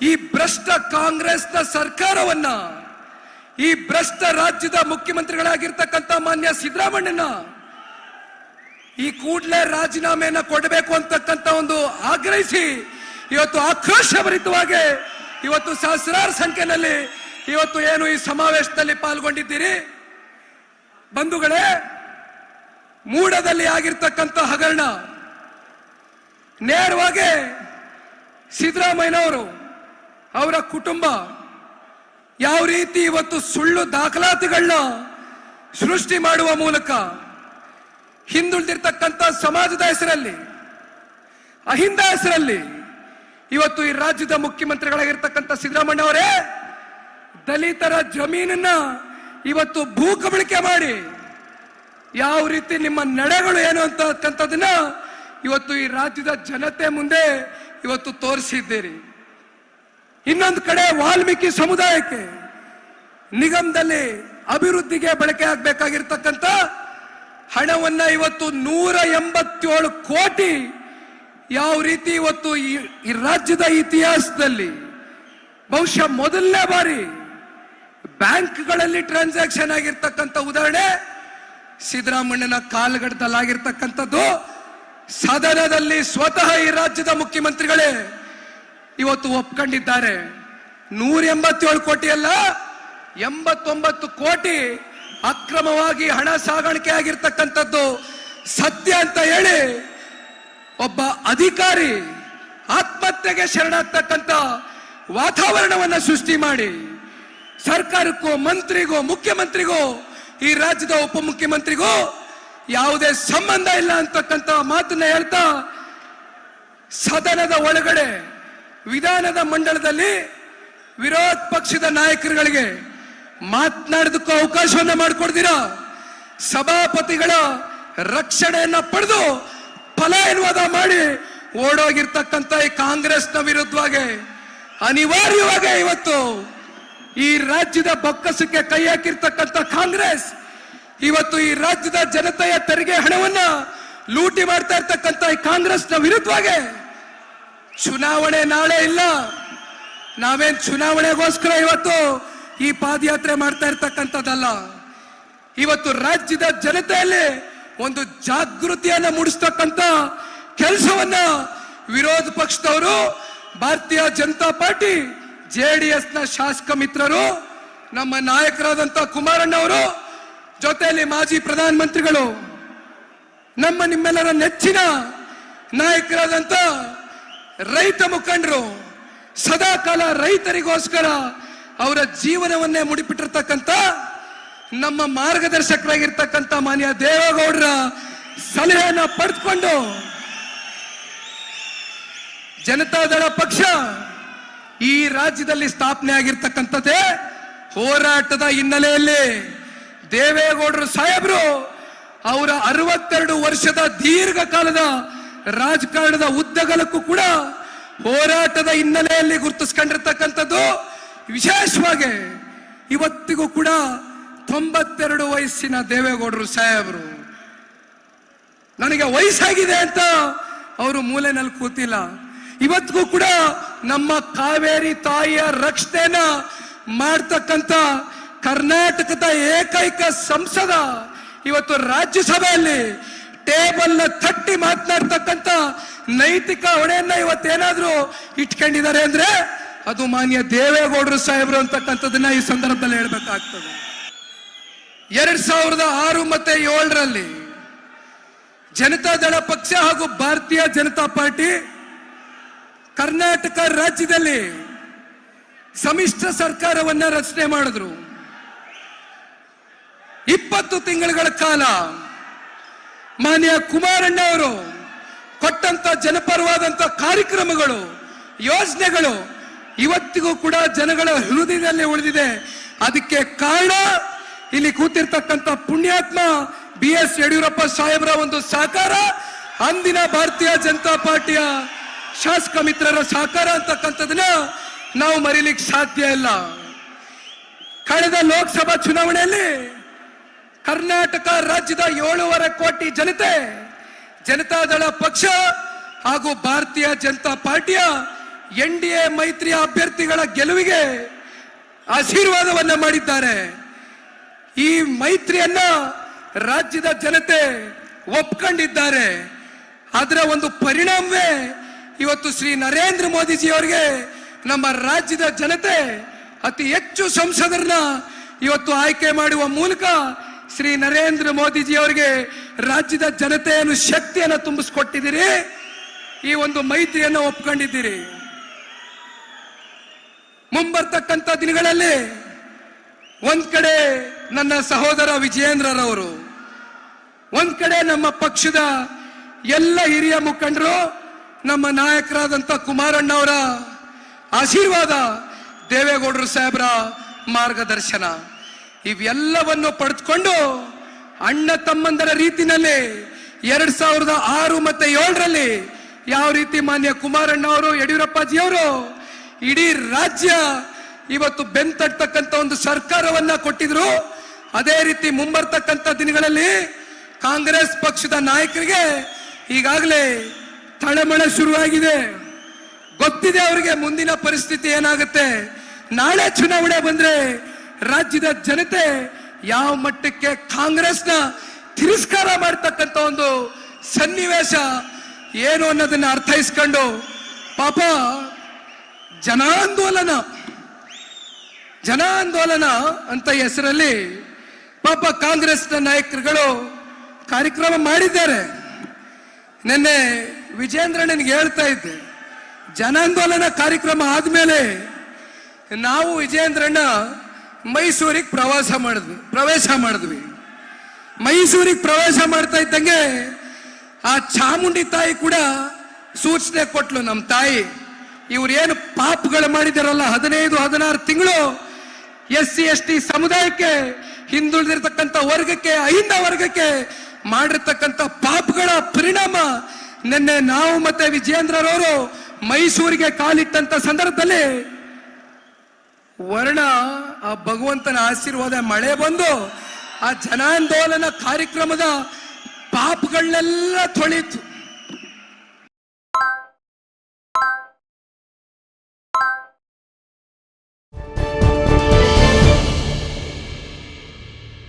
ಈ ಭ್ರಷ್ಟ ಕಾಂಗ್ರೆಸ್ನ ಸರ್ಕಾರವನ್ನ, ಈ ಭ್ರಷ್ಟ ರಾಜ್ಯದ ಮುಖ್ಯಮಂತ್ರಿಗಳಾಗಿರ್ತಕ್ಕಂಥ ಮಾನ್ಯ ಸಿದ್ದರಾಮಣ್ಣನ ಈ ಕೂಡಲೇ ರಾಜೀನಾಮೆಯನ್ನ ಕೊಡಬೇಕು ಅಂತಕ್ಕಂಥ ಒಂದು ಆಗ್ರಹಿಸಿ ಇವತ್ತು ಆಕ್ರೋಶಭರಿತವಾಗಿ ಇವತ್ತು ಸಹಸ್ರಾರು ಸಂಖ್ಯೆಯಲ್ಲಿ ಇವತ್ತು ಏನು ಈ ಸಮಾವೇಶದಲ್ಲಿ ಪಾಲ್ಗೊಂಡಿದ್ದೀರಿ? ಬಂಧುಗಳೇ, ಮೂಡದಲ್ಲಿ ಆಗಿರ್ತಕ್ಕಂಥ ಹಗರಣ, ನೇರವಾಗಿ ಸಿದ್ದರಾಮಯ್ಯನವರು ಅವರ ಕುಟುಂಬ ಯಾವ ರೀತಿ ಇವತ್ತು ಸುಳ್ಳು ದಾಖಲಾತಿಗಳನ್ನ ಸೃಷ್ಟಿ ಮಾಡುವ ಮೂಲಕ ಹಿಂದುಳಿದಿರ್ತಕ್ಕಂಥ ಸಮಾಜದ ಹೆಸರಲ್ಲಿ, ಅಹಿಂದ ಹೆಸರಲ್ಲಿ ಇವತ್ತು ಈ ರಾಜ್ಯದ ಮುಖ್ಯಮಂತ್ರಿಗಳಾಗಿರ್ತಕ್ಕಂಥ ಸಿದ್ದರಾಮಯ್ಯ ಅವರೇ ದಲಿತರ ಜಮೀನನ್ನ ಇವತ್ತು ಭೂ ಕಬಳಿಕೆ ಮಾಡಿ ಯಾವ ರೀತಿ ನಿಮ್ಮ ನಡೆಗಳು ಏನು ಅಂತಕ್ಕಂಥದನ್ನ ಇವತ್ತು ಈ ರಾಜ್ಯದ ಜನತೆ ಮುಂದೆ ಇವತ್ತು ತೋರಿಸಿದ್ದೀರಿ. ಇನ್ನೊಂದು ಕಡೆ ವಾಲ್ಮೀಕಿ ಸಮುದಾಯಕ್ಕೆ ನಿಗಮದಲ್ಲಿ ಅಭಿವೃದ್ಧಿಗೆ ಬಳಕೆ ಆಗಬೇಕಾಗಿರ್ತಕ್ಕಂತ ಹಣವನ್ನ ಇವತ್ತು ನೂರ ಎಂಬತ್ತೇಳು ಕೋಟಿ ಯಾವ ರೀತಿ ಇವತ್ತು ಈ ರಾಜ್ಯದ ಇತಿಹಾಸದಲ್ಲಿ ಬಹುಶಃ ಮೊದಲನೇ ಬಾರಿ ಬ್ಯಾಂಕ್ಗಳಲ್ಲಿ ಟ್ರಾನ್ಸಾಕ್ಷನ್ ಆಗಿರ್ತಕ್ಕಂಥ ಉದಾಹರಣೆ ಸಿದ್ದರಾಮಣ್ಣನ ಕಾಲಘಟ್ಟದಲ್ಲಾಗಿರ್ತಕ್ಕಂಥದ್ದು ಸದನದಲ್ಲಿ ಸ್ವತಃ ಈ ರಾಜ್ಯದ ಮುಖ್ಯಮಂತ್ರಿಗಳೇ ಇವತ್ತು ಒಪ್ಕೊಂಡಿದ್ದಾರೆ. ನೂರ ಎಂಬತ್ತೇಳು ಕೋಟಿ ಅಲ್ಲ, ಎಂಬತ್ತೊಂಬತ್ತು ಕೋಟಿ ಅಕ್ರಮವಾಗಿ ಹಣ ಸಾಗಾಣಿಕೆ ಆಗಿರ್ತಕ್ಕಂಥದ್ದು ಸತ್ಯ ಅಂತ ಹೇಳಿ ಒಬ್ಬ ಅಧಿಕಾರಿ ಆತ್ಮಹತ್ಯೆಗೆ ಶರಣಾಗ್ತಕ್ಕಂಥ ವಾತಾವರಣವನ್ನ ಸೃಷ್ಟಿ ಮಾಡಿ. ಸರ್ಕಾರಕ್ಕೂ ಮಂತ್ರಿಗೂ, ಮುಖ್ಯಮಂತ್ರಿಗೂ, ಈ ರಾಜ್ಯದ ಉಪಮುಖ್ಯಮಂತ್ರಿಗೂ ಯಾವುದೇ ಸಂಬಂಧ ಇಲ್ಲ ಅಂತಕ್ಕಂಥ ಮಾತನ್ನ ಹೇಳ್ತಾ ಸದನದ ಒಳಗಡೆ ವಿಧಾನದ ಮಂಡಳದಲ್ಲಿ ವಿರೋಧ ಪಕ್ಷದ ನಾಯಕರುಗಳಿಗೆ ಮಾತನಾಡೋದಕ್ಕೂ ಅವಕಾಶವನ್ನ ಮಾಡಿಕೊಡ್ತೀರಾ? ಸಭಾಪತಿಗಳ ರಕ್ಷಣೆಯನ್ನ ಪಡೆದು ಪಲಾಯನವಾದ ಮಾಡಿ ಓಡೋಗಿರ್ತಕ್ಕಂಥ ಈ ಕಾಂಗ್ರೆಸ್ನ ವಿರುದ್ಧವಾಗಿ ಅನಿವಾರ್ಯವಾಗಿ ಇವತ್ತು ಈ ರಾಜ್ಯದ ಬೊಕ್ಕಸಕ್ಕೆ ಕೈ ಹಾಕಿರ್ತಕ್ಕಂಥ ಕಾಂಗ್ರೆಸ್ ಇವತ್ತು ಈ ರಾಜ್ಯದ ಜನತೆಯ ತೆರಿಗೆ ಹಣವನ್ನ ಲೂಟಿ ಮಾಡ್ತಾ ಇರ್ತಕ್ಕಂಥ ಈ ಕಾಂಗ್ರೆಸ್ನ ವಿರುದ್ಧವಾಗಿ ಚುನಾವಣೆ ನಾಳೆ ಇಲ್ಲ. ನಾವೇನ್ ಚುನಾವಣೆಗೋಸ್ಕರ ಇವತ್ತು ಈ ಪಾದಯಾತ್ರೆ ಮಾಡ್ತಾ ಇರ್ತಕ್ಕಂಥದ್ದಲ್ಲ. ಇವತ್ತು ರಾಜ್ಯದ ಜನತೆಯಲ್ಲಿ ಒಂದು ಜಾಗೃತಿಯನ್ನು ಮೂಡಿಸ್ತಕ್ಕಂಥ ಕೆಲಸವನ್ನ ವಿರೋಧ ಪಕ್ಷದವರು, ಭಾರತೀಯ ಜನತಾ ಪಾರ್ಟಿ, ಜೆ ಡಿ ನ ಶಾಸಕ ಮಿತ್ರರು, ನಮ್ಮ ನಾಯಕರಾದಂತ ಕುಮಾರಣ್ಣ ಅವರು ಜೊತೆಯಲ್ಲಿ ಮಾಜಿ ಪ್ರಧಾನ ಮಂತ್ರಿಗಳು ನಮ್ಮ ನಿಮ್ಮೆಲ್ಲರ ನೆಚ್ಚಿನ ನಾಯಕರಾದಂತ ರೈತ ಮುಖಂಡರು ಸದಾ ಕಾಲ ರೈತರಿಗೋಸ್ಕರ ಅವರ ಜೀವನವನ್ನೇ ಮುಡಿಪಿಟ್ಟಿರ್ತಕ್ಕಂಥ ನಮ್ಮ ಮಾರ್ಗದರ್ಶಕರಾಗಿರ್ತಕ್ಕಂಥ ಮಾನ್ಯ ದೇವೇಗೌಡರ ಸಲಹೆಯನ್ನ ಪಡೆದುಕೊಂಡು ಜನತಾದಳ ಪಕ್ಷ ಈ ರಾಜ್ಯದಲ್ಲಿ ಸ್ಥಾಪನೆ ಆಗಿರ್ತಕ್ಕಂಥದ್ದೇ ಹೋರಾಟದ ಹಿನ್ನೆಲೆಯಲ್ಲಿ ದೇವೇಗೌಡರು ಸಾಹೇಬರು ಅವರ ಅರವತ್ತೆರಡು ವರ್ಷದ ದೀರ್ಘಕಾಲದ ರಾಜಕಾರಣದ ಉದ್ದಗಲಕ್ಕೂ ಕೂಡ ಹೋರಾಟದ ಹಿನ್ನೆಲೆಯಲ್ಲಿ ಗುರುತಿಸ್ಕೊಂಡಿರ್ತಕ್ಕಂಥದ್ದು ವಿಶೇಷವಾಗಿ ಇವತ್ತಿಗೂ ಕೂಡ ತೊಂಬತ್ತೆರಡು ವಯಸ್ಸಿನ ದೇವೇಗೌಡರು ಸಾಹೇಬರು. ನನಗೆ ವಯಸ್ಸಾಗಿದೆ ಅಂತ ಅವರು ಮೂಲೆನಲ್ಲಿ ಕೂತಿಲ್ಲ. ಇವತ್ತಿಗೂ ಕೂಡ ನಮ್ಮ ಕಾವೇರಿ ತಾಯಿಯ ರಕ್ಷಣೆನ ಮಾಡ್ತಕ್ಕಂಥ ಕರ್ನಾಟಕದ ಏಕೈಕ ಸಂಸದ ಇವತ್ತು ರಾಜ್ಯಸಭೆಯಲ್ಲಿ ಟೇಬಲ್ನ ತಟ್ಟಿ ಮಾತನಾಡ್ತಕ್ಕಂಥ ನೈತಿಕ ಹೊಣೆಯನ್ನ ಇವತ್ತೇನಾದ್ರೂ ಇಟ್ಕೊಂಡಿದ್ದಾರೆ ಅಂದ್ರೆ ಅದು ಮಾನ್ಯ ದೇವೇಗೌಡರು ಸಾಹೇಬರು ಅಂತಕ್ಕಂಥದ್ದನ್ನ ಈ ಸಂದರ್ಭದಲ್ಲಿ ಹೇಳ್ಬೇಕಾಗ್ತದೆ. ಎರಡ್ ಸಾವಿರದ ಆರು ಮತ್ತೆ ಏಳರಲ್ಲಿ ಜನತಾದಳ ಪಕ್ಷ ಹಾಗೂ ಭಾರತೀಯ ಜನತಾ ಪಾರ್ಟಿ ಕರ್ನಾಟಕ ರಾಜ್ಯದಲ್ಲಿ ಸಮ್ಮಿಶ್ರ ಸರ್ಕಾರವನ್ನ ರಚನೆ ಮಾಡಿದ್ರು. ಇಪ್ಪತ್ತು ತಿಂಗಳುಗಳ ಕಾಲ ಮಾನ್ಯ ಕುಮಾರಣ್ಣ ಅವರು ಕೊಟ್ಟಂತ ಜನಪರವಾದಂತ ಕಾರ್ಯಕ್ರಮಗಳು, ಯೋಜನೆಗಳು ಇವತ್ತಿಗೂ ಕೂಡ ಜನಗಳ ಹೃದಯದಲ್ಲಿ ಉಳಿದಿದೆ. ಅದಕ್ಕೆ ಕಾರಣ ಇಲ್ಲಿ ಕೂತಿರ್ತಕ್ಕಂಥ ಪುಣ್ಯಾತ್ಮ ಬಿ ಎಸ್ ಯಡಿಯೂರಪ್ಪ ಸಾಹೇಬರ ಒಂದು ಸಹಕಾರ ಅಂದಿನ ಭಾರತೀಯ ಜನತಾ ಪಾರ್ಟಿಯ ಶಾಸಕ ಮಿತ್ರರ ಸಹಕಾರ ಅಂತಕ್ಕಂಥದನ್ನ ನಾವು ಮರೀಲಿಕ್ಕೆ ಸಾಧ್ಯ ಇಲ್ಲ. ಕಳೆದ ಲೋಕಸಭಾ ಚುನಾವಣೆಯಲ್ಲಿ ಕರ್ನಾಟಕ ರಾಜ್ಯದ ಏಳೂವರೆ ಕೋಟಿ ಜನತೆ ಜನತಾದಳ ಪಕ್ಷ ಹಾಗೂ ಭಾರತೀಯ ಜನತಾ ಪಾರ್ಟಿಯ ಎನ್ ಡಿ ಎ ಮೈತ್ರಿ ಅಭ್ಯರ್ಥಿಗಳ ಗೆಲುವಿಗೆ ಆಶೀರ್ವಾದವನ್ನ ಮಾಡಿದ್ದಾರೆ. ಈ ಮೈತ್ರಿಯನ್ನ ರಾಜ್ಯದ ಜನತೆ ಒಪ್ಕೊಂಡಿದ್ದಾರೆ. ಅದರ ಒಂದು ಪರಿಣಾಮವೇ ಇವತ್ತು ಶ್ರೀ ನರೇಂದ್ರ ಮೋದಿಜಿ ಅವರಿಗೆ ನಮ್ಮ ರಾಜ್ಯದ ಜನತೆ ಅತಿ ಹೆಚ್ಚು ಸಂಸದರನ್ನ ಇವತ್ತು ಆಯ್ಕೆ ಮಾಡುವ ಮೂಲಕ ಶ್ರೀ ನರೇಂದ್ರ ಮೋದಿಜಿ ಅವರಿಗೆ ರಾಜ್ಯದ ಜನತೆಯನ್ನು ಶಕ್ತಿಯನ್ನು ತುಂಬಿಸ್ಕೊಟ್ಟಿದ್ದೀರಿ. ಈ ಒಂದು ಮೈತ್ರಿಯನ್ನು ಒಪ್ಕೊಂಡಿದ್ದೀರಿ. ಮುಂಬರ್ತಕ್ಕಂಥ ದಿನಗಳಲ್ಲಿ ಒಂದ್ ಕಡೆ ನನ್ನ ಸಹೋದರ ವಿಜಯೇಂದ್ರರವರು, ಒಂದ್ ಕಡೆ ನಮ್ಮ ಪಕ್ಷದ ಎಲ್ಲ ಹಿರಿಯ ಮುಖಂಡರು, ನಮ್ಮ ನಾಯಕರಾದಂತ ಕುಮಾರಣ್ಣ ಅವರ ಆಶೀರ್ವಾದ ದೇವೇಗೌಡರು ಸಾಹೇಬ್ರ ಮಾರ್ಗದರ್ಶನ. ಇವೆಲ್ಲವನ್ನು ಪಡೆದುಕೊಂಡು ಅಣ್ಣ ತಮ್ಮಂದರ ರೀತಿನಲ್ಲಿ ಎರಡ್ ಸಾವಿರದ ಆರು ಮತ್ತೆ ಏಳರಲ್ಲಿ ಯಾವ ರೀತಿ ಮಾನ್ಯ ಕುಮಾರಣ್ಣ ಅವರು ಯಡಿಯೂರಪ್ಪಾಜಿಯವರು ಇಡೀ ರಾಜ್ಯ ಇವತ್ತು ಬೆಂತಟ್ಟತಕ್ಕಂತ ಒಂದು ಸರ್ಕಾರವನ್ನ ಕೊಟ್ಟಿದ್ರು. ಅದೇ ರೀತಿ ಮುಂಬರ್ತಕ್ಕಂಥ ದಿನಗಳಲ್ಲಿ ಕಾಂಗ್ರೆಸ್ ಪಕ್ಷದ ನಾಯಕರಿಗೆ ಈಗಾಗಲೇ ತಳಮಳ ಶುರುವಾಗಿದೆ. ಗೊತ್ತಿದೆ ಅವರಿಗೆ ಮುಂದಿನ ಪರಿಸ್ಥಿತಿ ಏನಾಗುತ್ತೆ. ನಾಳೆ ಚುನಾವಣೆ ಬಂದ್ರೆ ರಾಜ್ಯದ ಜನತೆ ಯಾವ ಮಟ್ಟಕ್ಕೆ ಕಾಂಗ್ರೆಸ್ನ ತಿರಸ್ಕಾರ ಮಾಡ್ತಕ್ಕಂಥ ಒಂದು ಸನ್ನಿವೇಶ ಏನು ಅನ್ನೋದನ್ನ ಅರ್ಥೈಸ್ಕೊಂಡು ಪಾಪ ಜನಾಂದೋಲನ ಜನಾಂದೋಲನ ಅಂತ ಹೆಸರಲ್ಲಿ ಪಾಪ ಕಾಂಗ್ರೆಸ್ನ ನಾಯಕರುಗಳು ಕಾರ್ಯಕ್ರಮ ಮಾಡಿದ್ದಾರೆ. ನಿನ್ನೆ ವಿಜೇಂದ್ರಣ್ಣನಿಗೆ ಹೇಳ್ತಾ ಇದ್ದೆ, ಜನಾಂದೋಲನ ಕಾರ್ಯಕ್ರಮ ಆದಮೇಲೆ ನಾವು ವಿಜೇಂದ್ರಣ್ಣ ಮೈಸೂರಿಗೆ ಪ್ರವಾಸ ಮಾಡಿದ್ವಿ. ಪ್ರವೇಶ ಮಾಡಿದ್ವಿ. ಮೈಸೂರಿಗೆ ಪ್ರವೇಶ ಮಾಡ್ತಾ ಇದ್ದಂಗೆ ಆ ಚಾಮುಂಡಿ ತಾಯಿ ಕೂಡ ಸೂಚನೆ ಕೊಟ್ಲು ನಮ್ಮ ತಾಯಿ. ಇವ್ರು ಏನು ಪಾಪ್ಗಳು ಮಾಡಿದಾರಲ್ಲ, ಹದಿನೈದು, ಹದಿನಾರು ತಿಂಗಳು ಎಸ್ ಸಿ, ಎಸ್ ಟಿ ಸಮುದಾಯಕ್ಕೆ, ಹಿಂದುಳಿದಿರ್ತಕ್ಕಂಥ ವರ್ಗಕ್ಕೆ, ಅಹಿಂದ ವರ್ಗಕ್ಕೆ ಮಾಡಿರ್ತಕ್ಕಂಥ ಪಾಪಗಳ ಪರಿಣಾಮ ನಿನ್ನೆ ನಾವು ಮತ್ತೆ ವಿಜಯೇಂದ್ರರವರು ಮೈಸೂರಿಗೆ ಕಾಲಿಟ್ಟಂತ ಸಂದರ್ಭದಲ್ಲಿ ವರ್ಣ ಆ ಭಗವಂತನ ಆಶೀರ್ವಾದ ಮಳೆ ಬಂದು ಆ ಜನಾಂದೋಲನ ಕಾರ್ಯಕ್ರಮದ ಪಾಪಗಳನ್ನೆಲ್ಲ ತೊಳಿತು